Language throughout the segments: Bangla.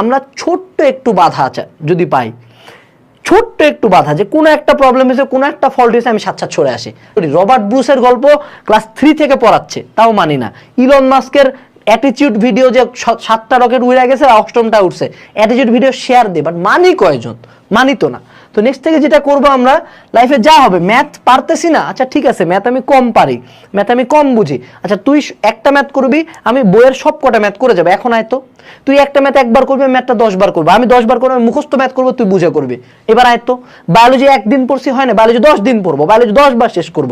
আমরা ছোট্ট একটু বাধা আছে, যদি পাই। ছোট্ট একটু বাধা যে কোনো একটা প্রবলেম হয়েছে কোনো একটা ফল্ট হয়েছে আমি সাত সাত ছড়ে আসি রবার্ট ব্রুসের গল্প ক্লাস থ্রি থেকে পড়াচ্ছে, তাও মানি না। ইলন মাস্কের অ্যাটিচিউড ভিডিও যে সাতটা রকেট উড়ে গেছে, অষ্টমটা উঠছে অ্যাটিচিউড ভিডিও শেয়ার দে বাট মানি কয়জন? মানি তো না। তো নেক্সট থেকে যেটা করব আমরা লাইফে যা হবে ম্যাথ পারতেছি না। আচ্ছা ঠিক আছে ম্যাথ আমি কম পারি ম্যাথ আমি কম বুঝি। আচ্ছা তুই একটা ম্যাথ করবি, আমি বইয়ের সব কটা ম্যাথ করে যাবে, এখন আয় তো। তুই একটা ম্যাথ একবার করবি ম্যাথটা দশ বার করব। আমি দশ বার করব মুখস্থ ম্যাথ করব, তুই বুঝে করবি। এবার আয় তো। বায়োলজি একদিন পড়ছি, হয় না? বায়োলজি দশ দিন পড়ব বায়োলজি দশ বার শেষ করব।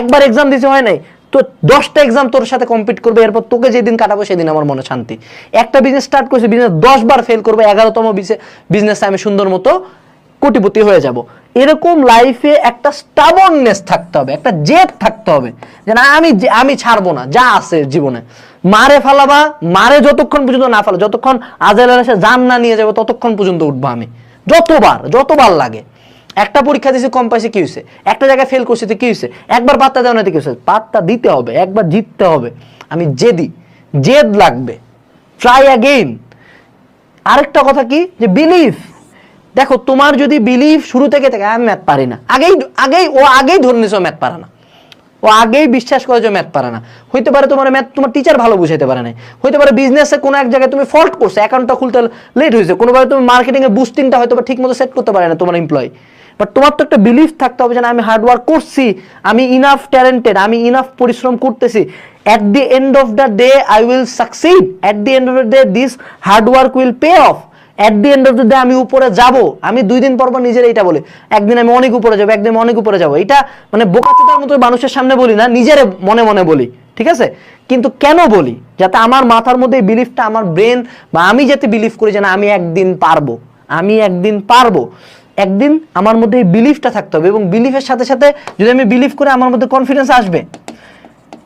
একবার এক্সাম দিতে হয় নাই? তো দশটা এক্সাম তোর সাথে কমপ্লিট করবে, এরপর তোকে যেদিন কাটাবো, সেদিন আমার মনে শান্তি। একটা বিজনেস স্টার্ট করছি বিজনেস দশ বার ফেল করবে, এগারোতম বিজনেস আমি সুন্দর মতো কোটিপতি হয়ে যাব। এরকম লাইফে একটা স্টাবননেস থাকতে হবে, একটা জেদ থাকতে হবে যে না, আমি আমি ছাড়বো না, যা আছে জীবনে। মারে ফালাবা, মারে যতক্ষণ পর্যন্ত না ফেলা, যতক্ষণ আজেল এসে জান না নিয়ে যাবে, ততক্ষণ পর্যন্ত উঠবো আমি। যতবার যতবার লাগে। একটা পরীক্ষা দিয়েছি কম পাইছে, কি হয়েছে একটা জায়গায় ফেল করছি, তো কি হয়েছে একবার পাত্তা দেওয়া না কি হয়েছে পাত্তা দিতে হবে, একবার জিততে হবে। আমি জেদি, জেদ লাগবে। ট্রাই অ্যাগেইন আরেকটা কথা কি? যে বিলিভ দেখো, তোমার যদি বিলিভ শুরু থেকে থাকে, আমি ম্যাথ পারি না। আগেই আগেই, ও আগেই ধরে নিছো ম্যাথ পারে না। ও আগেই বিশ্বাস করে যে ম্যাথ পারে না। হইতে পারে তোমার ম্যাথ তোমার টিচার ভালো বুঝাইতে পারে না হইতে পারে বিজনেসে কোনো এক জায়গায় তুমি ফল্ট করছ অ্যাকাউন্টটা খুলতে লেট হয়েছে কোনোভাবে তুমি মার্কেটিংয়ে বুস্টিংটা হয়তো ঠিক মতো সেট করতে পারে না তোমার এমপ্লয় বাট তোমার তো একটা বিলিফ থাকতে হবে যে আমি হার্ড ওয়ার্ক করছি, আমি ইনাফ ট্যালেন্টেড আমি ইনাফ পরিশ্রম করতেছি। At the end of the day I will succeed at the end of the day this hard work will pay off at the end of the day আমি উপরে যাব। আমি দুই দিন পর পর নিজের এইটা বলি। একদিন আমি অনেক উপরে যাব, একদিন অনেক উপরে যাব। এটা মানে বোকাচোদার মতো মানুষের সামনে বলি না, নিজের মনে মনে বলি, ঠিক আছে? কিন্তু কেন বলি? যাতে আমার মাথার মধ্যে এই বিলিফটা আমার ব্রেন বা আমি যাতে বিলিভ করি যে না, আমি একদিন পারব, আমি একদিন পারব। একদিন আমার মধ্যে এই বিলিফটা থাকতে হবে এবং বিলিফের সাথে সাথে যদি আমি বিলিভ করে আমার মধ্যে কনফিডেন্স আসবে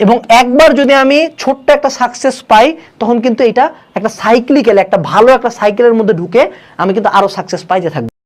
এবং একবার যদি আমি ছোট্ট একটা সাকসেস পাই, তখন কিন্তু এটা একটা সাইক্লিক্যাল একটা ভালো একটা সাইকেলের মধ্যে ঢুকে আমি কিন্তু আরও সাকসেস পাই যে থাকব।